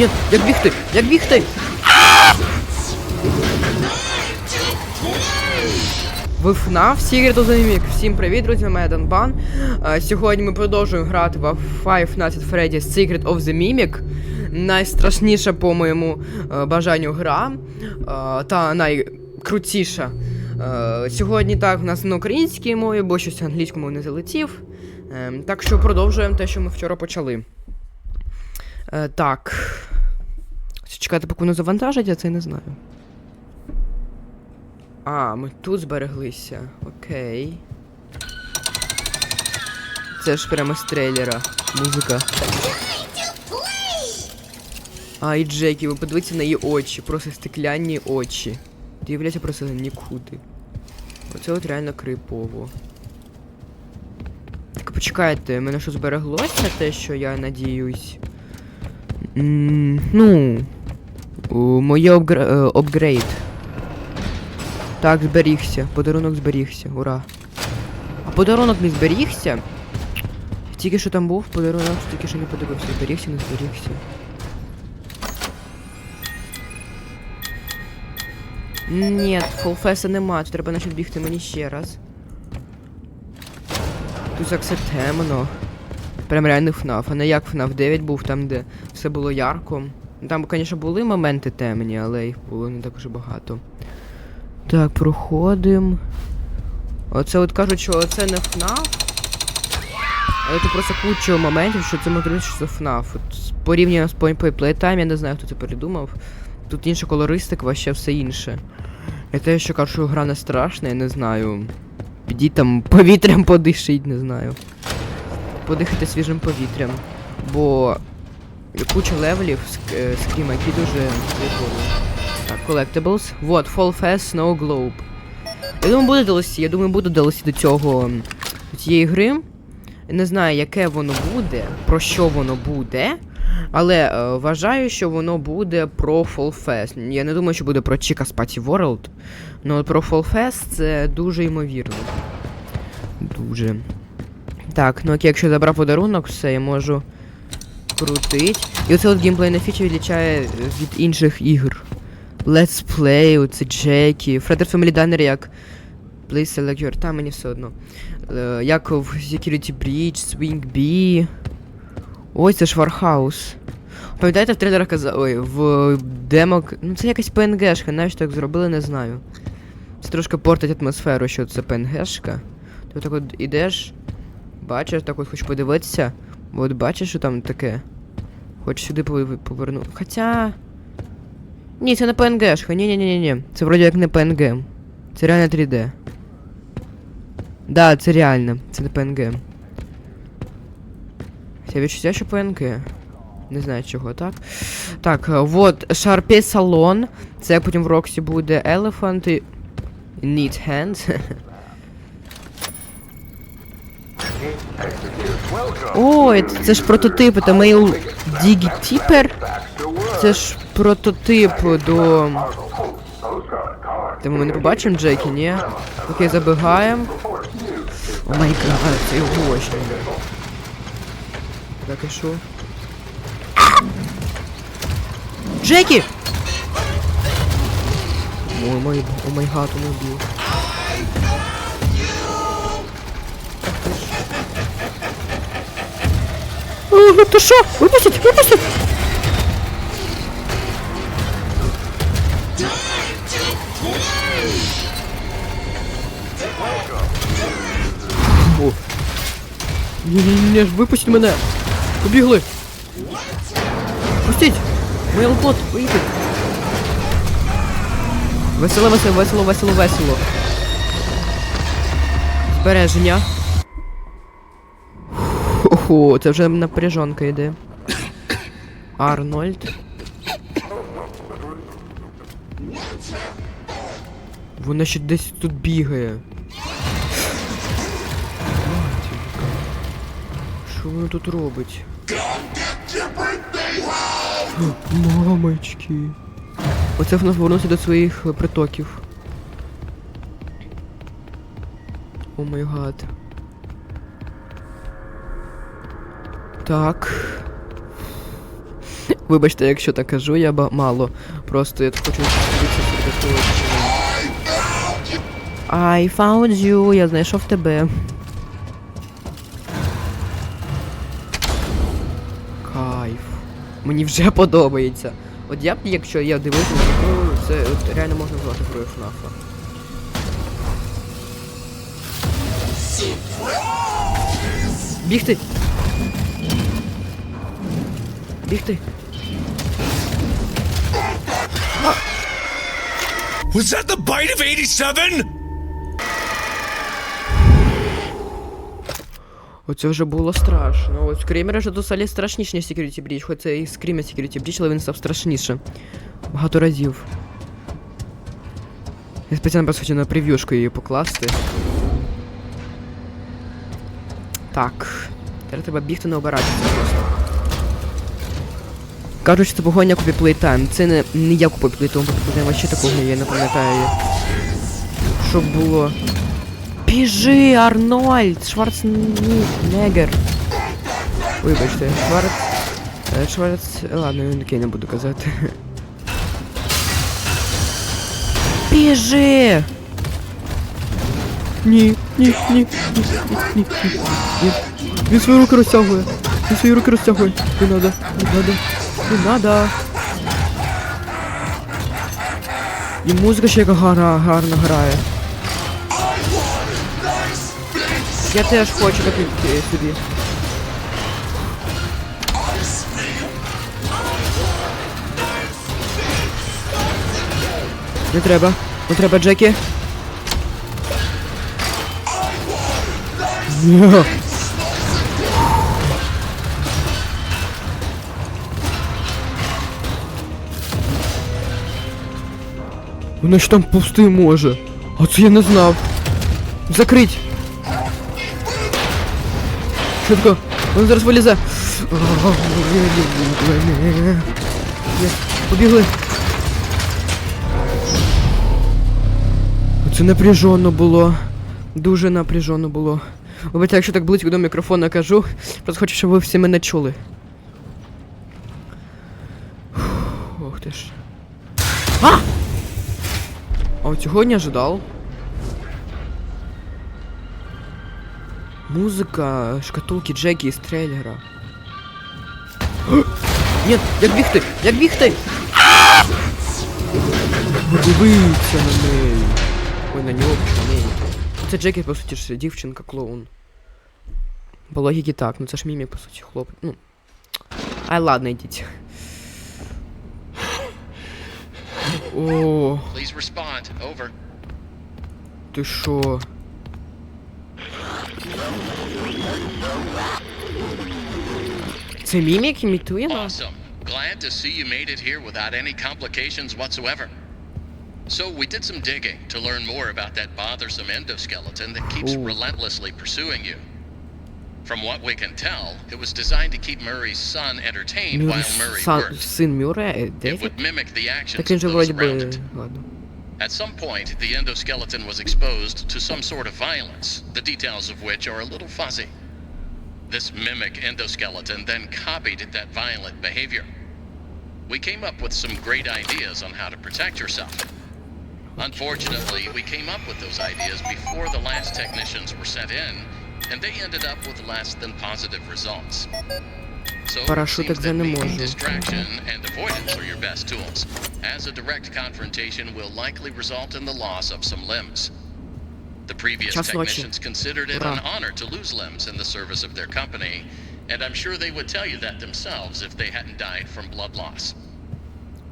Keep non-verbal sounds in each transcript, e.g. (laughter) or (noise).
Ні, як бігти? Як бігти? Ви FNAF Secret of the Mimic. Всім привіт, друзі, мене Данбан. Е, Сьогодні ми продовжуємо грати в Five Nights at Freddy's Secret of the Mimic. Найстрашніша, по моєму е, бажанню, гра. е, Та найкрутіша. Сьогодні так, в нас на українській мові, бо щось англійською не залетів. Е, Так що продовжуємо те, що ми вчора почали. Е, Так. Чекати, поки воно завантажить, я це не знаю. А, ми тут збереглися. Окей. Це ж прямо з трейлера. Музика. А, і Джекі, ви подивіться на її очі, просто стекляні очі. Дивляться просто нікуди. Оце от реально крипово. Так почекайте, мене що збереглося те, що я надіюсь. Ну. Моє обгр... е, обгрейд. Так, зберігся. Подарунок зберігся. Ура. А подарунок не зберігся. Тільки що там був подарунок, тільки що не подивився. Зберігся, не зберігся. Ні, фолфеса нема, тут треба наче бігти мені ще раз. Тут так все темно. Прям реально FNAF, а не як FNAF 9 був там, де все було ярко. Ну, Там, звісно, були моменти темні, але їх було не так уже багато. Так, проходим. Оце от кажуть, що це не FNAF. Але тут просто куча моментів, що це може що це FNAF. От порівняно з Playtime, я не знаю, хто це придумав. Тут інша колористика, вообще все інше. І те, що кажуть, що гра не страшна, я не знаю. Підіть там повітрям подишіть, не знаю. Подихайте свіжим повітрям. Бо куча левелів ск- е, які дуже прикольні. Так, collectibles. Вот, Fall Fest Snow Globe. Я думаю, буде DLC, я думаю, буде DLC до цього до цієї гри. Не знаю, яке воно буде, про що воно буде. Але е, вважаю, що воно буде про Fall Fest. Я не думаю, що буде про Chica's Party World. Ну про Fall Fest це дуже ймовірно. Дуже. Так, ну окей, якщо я забрав подарунок, все, я можу крутить. І оце от геймплейна фіча відлічає від інших ігр. Let's Play, оце Джекі, Fredder Family Diner як Play Select Your, там мені все одно. Е, як в Security Breach, Swing B. Ой, це ж Warhouse. Пам'ятаєте, в трейлерах казали. Ой, в демок. Ну це якась PNG-шка, навіть так зробили, не знаю. Це трошки портить атмосферу, що це PNG-шка. Ти так от ідеш, бачиш, так от хочеш подивитися. От бачиш, що там таке. Хочеш сюди повер- повернути. Хоча. Ні, це не PNG-шка, ні-ні-ні-ні. Це вроді як не PNG. Це реально 3D. Да, це реально, це не PNG. Це відчуття, що PNG. Не знаю чого, так? Так, е, вот, Sharpie Salon. Це потім в Роксі буде Elephant і... Need hands. (laughs) Ой, це ж прототип, це Mail Digitiper. Це ж прототип до. Та ми не побачимо Джекі, ні? Окей, забігаємо. О май гад, це його очі. Так, і що? Джекі! Ой, май, о май гад, он убив. Ага, ти що? Випустіть, випустіть! Ні-ні-ні, випустіть мене! Побігли! Пустіть! Мейлбот, виїдь! Весело, весело, весело, весело, весело. Збереження. Охо, це вже напряжонка йде. Арнольд. Вона ще десь тут бігає. Що вона тут робить? Мамочки. Оце вона повернувся до своїх притоків. О май гад. Так. Вибачте, якщо так кажу, я ба- мало. Просто я хочу серед I found you, я знайшов тебе. Кайф. Мені вже (laughs) подобається. От я б, якщо я дивився, то це от, реально можна звати грою ФНАФа. Бігти! Бігти! Was that the bite of 87? Оце вже було страшно. От скрімери вже досалі страшніше, ніж Security Breach, хоч це і скрімер Security Breach, але він став страшніше. Багато разів. Я спеціально просто хотів на прев'юшку її покласти. Так. Тепер треба бігти не обиратися просто. Кажуть, що це погоня купі плейтайм. Це не, не я купив плейтайм, бо ще такого я не пам'ятаю. Щоб було. Біжи, Арнольд! Шварценеггер. Вибачте, Шварц... е, Шварц... Ладно, я окей, не буду казати. Біжи! Ні, ні, ні, ні, ні, ні, ні. Він свої руки розтягує. Він свої руки розтягує. Не надо, не надо, не надо. І музика ще яка гарна, гарно грає. Я теж хочу таку е, собі. Не треба. Не треба, Джекі. Ні. Вона ж там пусти може. А це я не знав. Закрить. Швидко. Він зараз вилізе. Побігли. Це напряжено було. Дуже напряжено було. Вибачте, якщо так близько до мікрофона кажу, просто хочу, щоб ви всі мене чули. Ох ти ж. А! А от цього не ожидав. Музика шкатулки Джекі із трейлера. (gasps) Ні, як бігти? Як бігти? Подивіться на неї. Ой, на нього, на неї. Це Джекі, по суті, ж дівчинка клоун. По логіки так, ну це ж мімік, по суті, хлопець. Ну. Ай, ладно, йдіть. О, Please respond. Over. ти шо? Це мімік імітує нас? Awesome. Glad to see you made it here without any complications whatsoever. So, we did some digging to learn more about that bothersome endoskeleton that keeps Ooh. relentlessly pursuing you. From what we can tell, it was designed to keep Murray's son entertained Мюр... while Murray Сан... worked. Син Мюррея? Де It він? would mimic the actions Так він of же those вроді around би... it. Ладно. At some point, the endoskeleton was exposed to some sort of violence, the details of which are a little fuzzy. This mimic endoskeleton then copied that violent behavior. We came up with some great ideas on how to protect yourself. Unfortunately, we came up with those ideas before the last technicians were sent in, and they ended up with less than positive results. So it Парашутик seems за that не maybe можу. distraction and avoidance are your best tools, as a direct confrontation will likely result in the loss of some limbs. The previous Час ночи. technicians considered it Ура. an honor to lose limbs in the service of their company, and I'm sure they would tell you that themselves if they hadn't died from blood loss.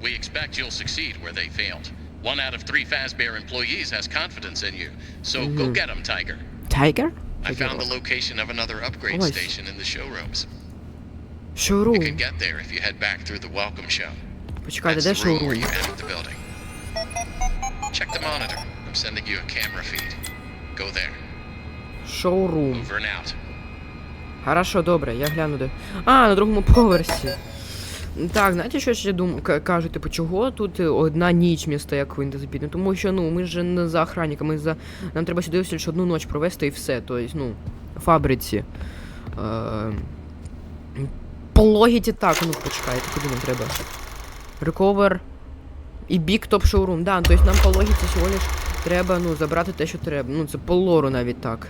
We expect you'll succeed where they failed. One out of three Fazbear employees has confidence in you, so go Mhm. get them, Tiger. Тайгер? I found the location of another upgrade Nice. station in the showrooms. You Шоурум. can get there if you head back through the welcome show. Почекайте, That's де the room where шоурум? you entered the building. Check the monitor. I'm sending you a camera feed. Go there. Шоурум. Over and out. Хорошо, добре, я гляну де. А, на другому поверсі. Так, знаєте, що ще дум... к- кажуть, типу, чого тут е, одна ніч місто, як Beat? Ну, тому що, ну, ми ж не за охранниками, за. Нам треба сюди лише одну ніч провести і все. Тобто, ну, фабриці. Е... по логіці так, ну почекайте, куди нам треба? Recover і Big Top Showroom. Да, тобто нам по логіці всього лиш треба, ну, забрати те, що треба. Ну, це по лору навіть так.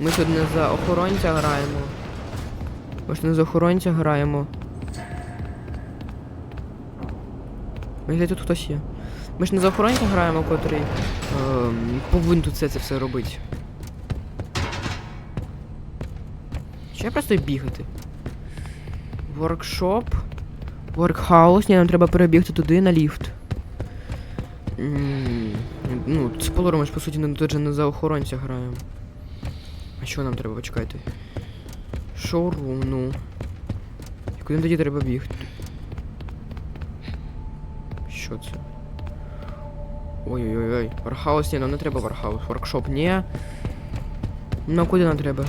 Ми тут не за охоронця граємо. Ми ж не за охоронця граємо. Мені тут хтось є. Ми ж не за охоронця граємо, котрий ем, повинен тут все це все робити. Чи я просто бігати? Воркшоп. Воркхаус. Ні, нам треба перебігти туди на ліфт. М, Ну, з полором ми ж по суті не тут же не за охоронця граємо. А що нам треба, почекайте? Шоурум, ну. І куди тоді треба бігти? Що це? Ой-ой-ой. Вархаус, ні, нам не треба вархаус. Воркшоп, ні. Ну, куди нам треба?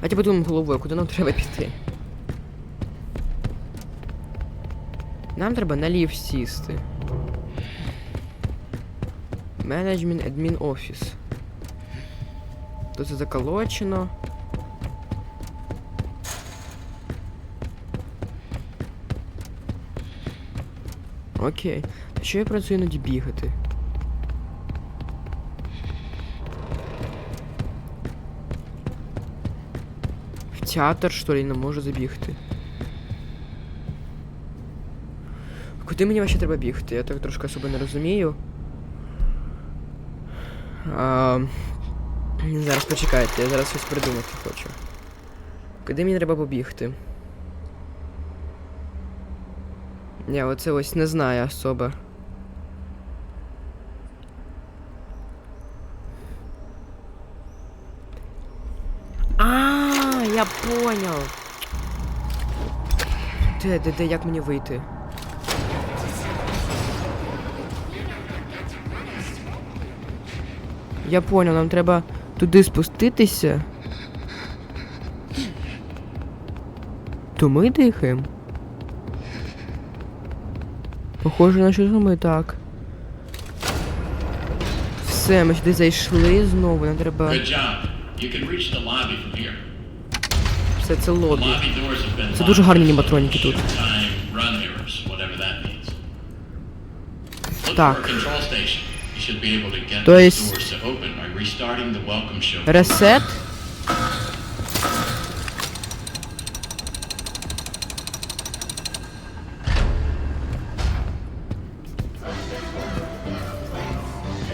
А типу думаю головою, куди нам треба піти? Нам треба на ліфт сісти. Менеджмент адмін офіс. Тут це заколочено. Окей. А що я працюю іноді бігати? В театр, що ли, не можу забігти. Куди мені вообще треба бігти? Я так трошки особо не розумію. А, зараз почекайте, я зараз щось придумати хочу. Куди мені треба побігти? Я оце ось не знаю особо. А, я понял. Де, де, де, як мені вийти? Я понял, нам треба туди спуститися. То ми дихаємо. Похоже на що ми так. Все, ми сюди зайшли знову, нам треба. Все це лобі. Це дуже гарні аніматроніки тут. Так. a control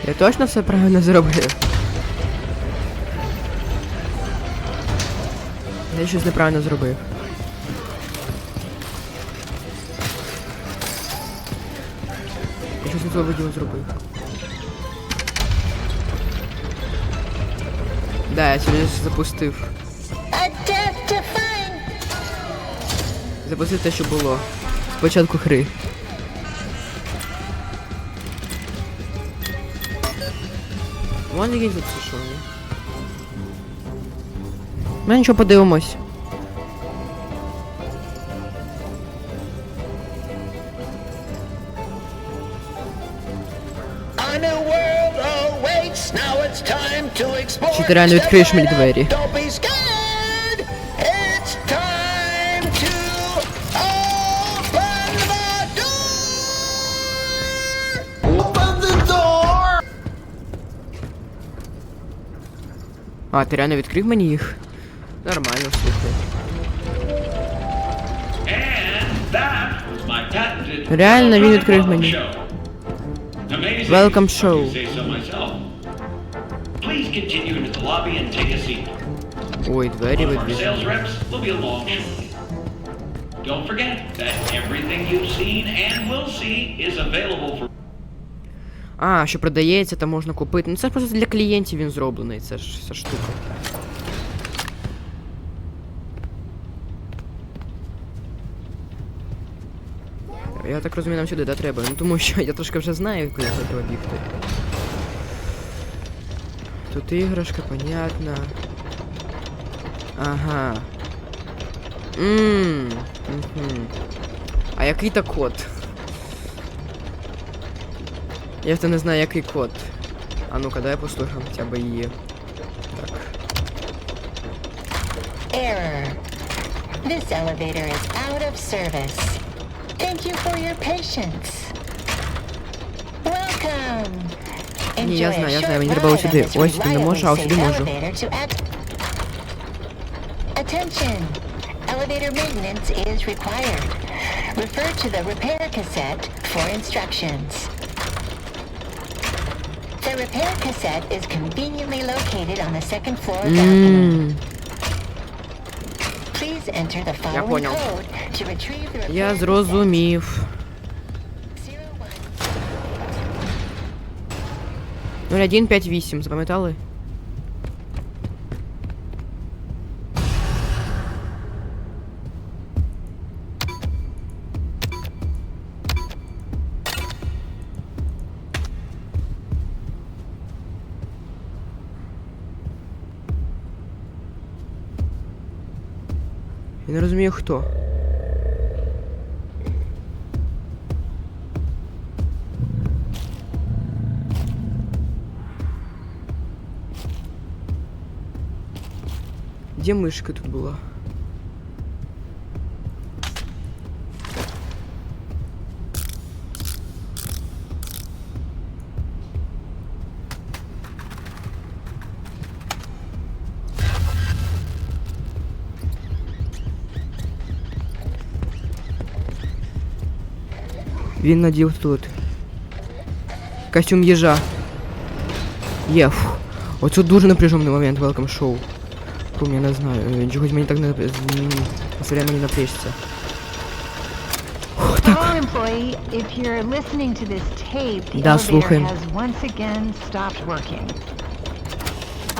Я точно все правильно зробив. Я щось неправильно зробив. Я щось не того відео зробив. Да, я сьогодні запустив. Запустив те, що було. Спочатку гри. Вон якийсь тут що, ні? Ми нічого подивимось. a new world awaits. Now it's time to explore. Чи ти реально Step відкриєш мені right up, двері? А, ти реально відкрив мені їх? Нормально, слухай. Реально він відкрив welcome мені. show. Welcome show. Ой, двері shortly. Don't forget that everything you've seen and will see is available for А, що продається, там можна купити. Ну це ж просто для клієнтів він зроблений, це ж ця штука. Я так розумію, нам сюди, да, треба. Ну тому що я трошки вже знаю, куди треба бігти. Тут іграшка, понятно. Ага. Ммм. А який то код? Я то не знаю, який код. А ну-ка, дай послухаємо хоча б її. Так. Error. This elevator is out of service. Thank you for your patience. Welcome. Ні, я знаю, я знаю, мені треба ось сюди. Ось сюди не можу, а reliably сюди можу. Attention. Elevator maintenance is required. Refer to the repair cassette for instructions. Repair cassette is conveniently located on the second floor balcony. Ммм, Please enter the following понял. code to retrieve the я repair зрозумів. cassette. 0158, запам'ятали? Я не розумію хто. Де мишка тут була? Він надів тут. Костюм їжа. Є, фу. Оце дуже напряжений момент Welcome Show. Фу, я не знаю. е, Чогось мені так не зря мені напряжся. Hello, employee. If you're listening to this tape, the Да, elevator слухаем. has once again stopped working.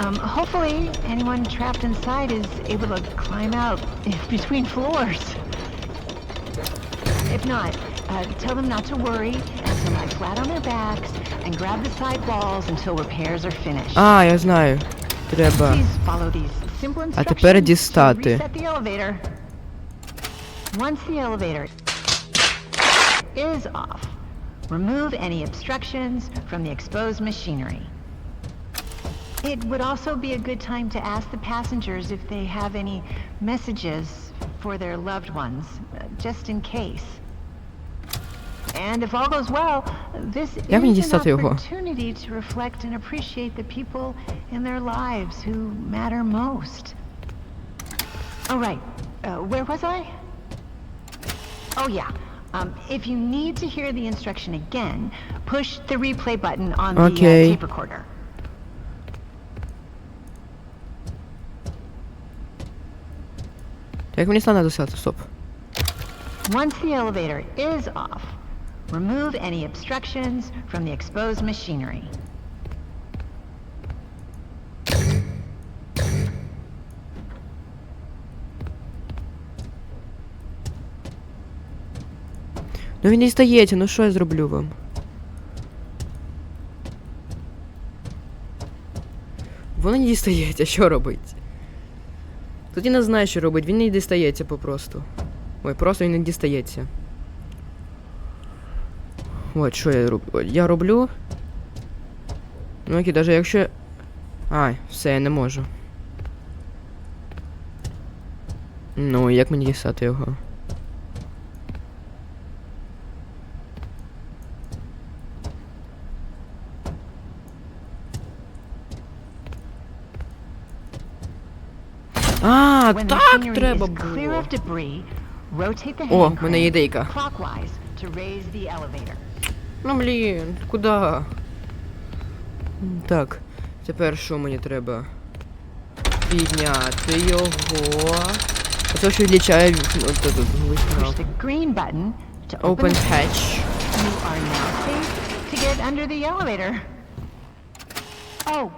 Um, hopefully, anyone trapped inside is able to climb out (laughs) between floors. If not, uh, tell them not to worry and to lie flat on their backs and grab the side walls until repairs are finished. А, я знаю. Треба. Please follow these simple А тепер instructions to дістати. reset the elevator. Once the elevator is off, remove any obstructions from the exposed machinery. It would also be a good time to ask the passengers if they have any messages for their loved ones, uh, just in case. And if all goes well, this Як мені is an дістати його? opportunity to reflect and appreciate the people in their lives who matter most. All right, uh, where was I? Oh yeah. Um, if you need to hear the instruction again, push the replay button on the Okay. uh, tape recorder. Як мені стане досяти? Стоп. Once the elevator is off, remove any obstructions from the exposed machinery. Ну він не стається, ну що я зроблю вам? Воно не дістається, що робить? Тут я не знаю, що робить, він не дістається попросту. Ой, просто він не дістається. От, що я роблю? Я роблю. Ну окей, навіть якщо. Ай, все, я не можу. Ну, як мені дістати його? А, так треба було. О, в мене є ідейка. Ну блін, куди? Так, тепер що мені треба? Підняти його. А це що відлічає ну, open, hatch. You are now safe to get under the elevator. Oh,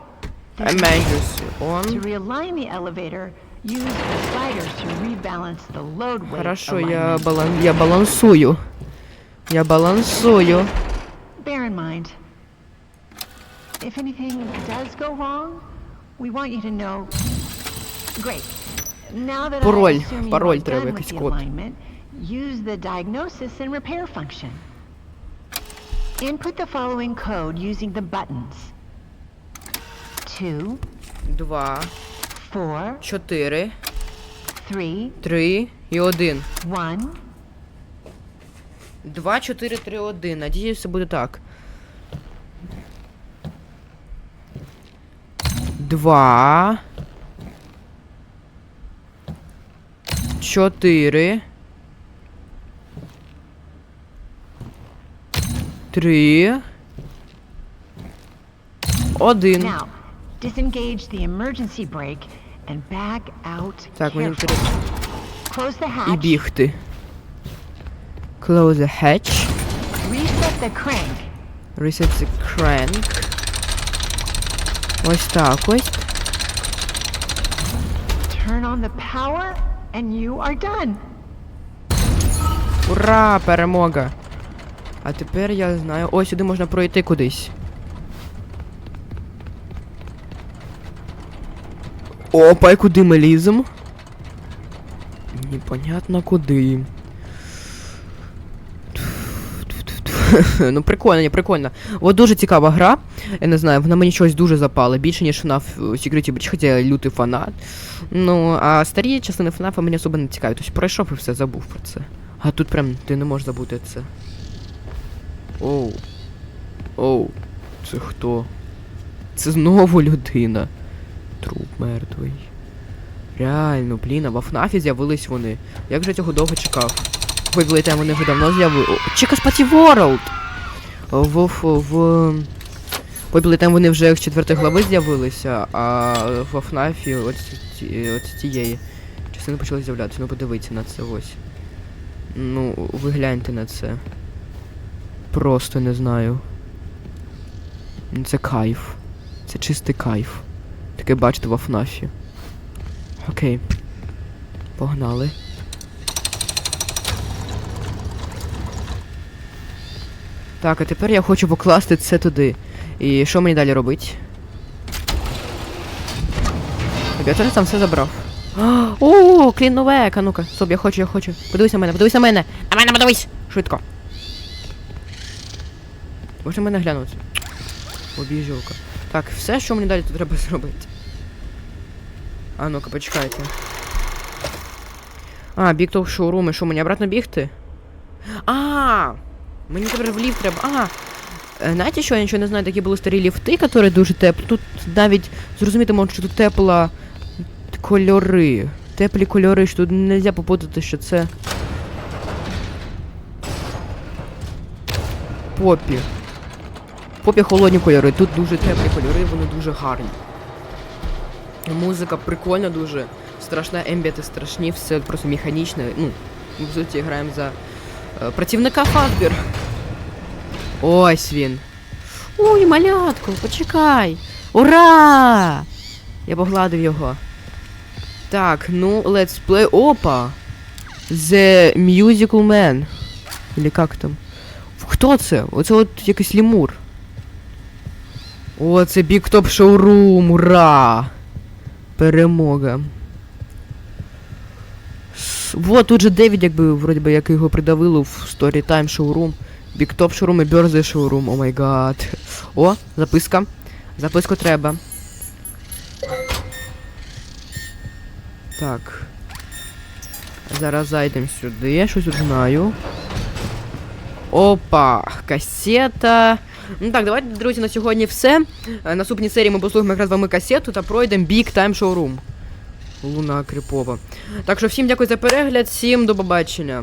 Emergency To realign the elevator, use the sliders to rebalance the load weight Хорошо, я балан... я балансую. Я балансую. if anything does go wrong, we want you to know. Great. Now that Пароль. I assume you Пароль are треба, done with якийсь the код. alignment, use the diagnosis and repair function. Input the following code using the buttons. Two, Два, four, чотири, three, Три і один. one, Два, чотири, три, один. Надіюсь, все буде так. Два. Чотири. Три. Один. Now, disengage the emergency brake and back out Так, мені carefully. треба Close the і hatch, бігти. Close the hatch. reset the crank, Reset the crank. Ось так ось. The power, and you are done. Ура! Перемога! А тепер я знаю. Ось сюди можна пройти кудись. Опа, куди ми ліземо? Непонятно куди. (laughs) Ну прикольно, прикольно. От дуже цікава гра. Я не знаю, вона мені щось дуже запала. Більше, ніж FNAF Security Breach, хоча я лютий фанат. Ну, а старі частини FNAF мені особо не цікаві. Тобто пройшов і все, забув про це. А тут прям ти не можеш забути це. Оу. Оу. Це хто? Це знову людина. Труп мертвий. Реально, блін, а в Афнафі з'явились вони. Як же цього довго чекав? Вибили там вони вже давно з'явили. Чекаш Паті Ворлд! В. в. Вибили там вони вже з четвертої глави з'явилися, а в Афнафі от, от тієї частини почали з'являтися. Ну подивіться на це ось. Ну, ви гляньте на це. Просто не знаю. Ну, Це кайф. Це чистий кайф. Таке бачите в Афнафі. Окей. Погнали. Так, а тепер я хочу покласти це туди. І що мені далі робити? Я теж там все забрав. О, клін новек, а ну-ка, стоп, я хочу, я хочу. Подивись на мене, подивись на мене. На мене подивись! Швидко. Можна мене глянути? Обіжілка. Так, все, що мені далі тут треба зробити. А ну-ка, почекайте. А, біг того шоурум, і що, мені обратно бігти? А, мені тепер в ліфт треба. А, е, знаєте, що я нічого не знаю, такі були старі ліфти, які дуже теплі. Тут навіть зрозуміти можна, що тут тепла кольори. Теплі кольори, що тут не можна попутати, що це. Попі. Попі холодні кольори. Тут дуже теплі кольори, вони дуже гарні. Музика прикольна дуже. Страшна ембіти страшні, все просто механічне. Ну, в суті граємо за працівника Фазбір. Ось він. Ой, малятко, почекай. Ура! Я погладив його. Так, ну, let's play. Опа! The Musical Man. Или як там? Хто це? Оце от якийсь лемур. О, це Big Top Showroom, ура! Перемога. Вот тут же Девід, якби, вроді би, як його придавило в Storytime Showroom. Big Top Showroom і Birthday Showroom, о май гад. О, записка. Записку треба. Так. Зараз зайдемо сюди, я щось знаю. Опа, касета. Ну так, давайте, друзі, на сьогодні все. Е, Наступній серії ми послухаємо якраз вами касету та пройдемо Big Time Showroom. Луна кріпова. Так що всім дякую за перегляд, всім до побачення.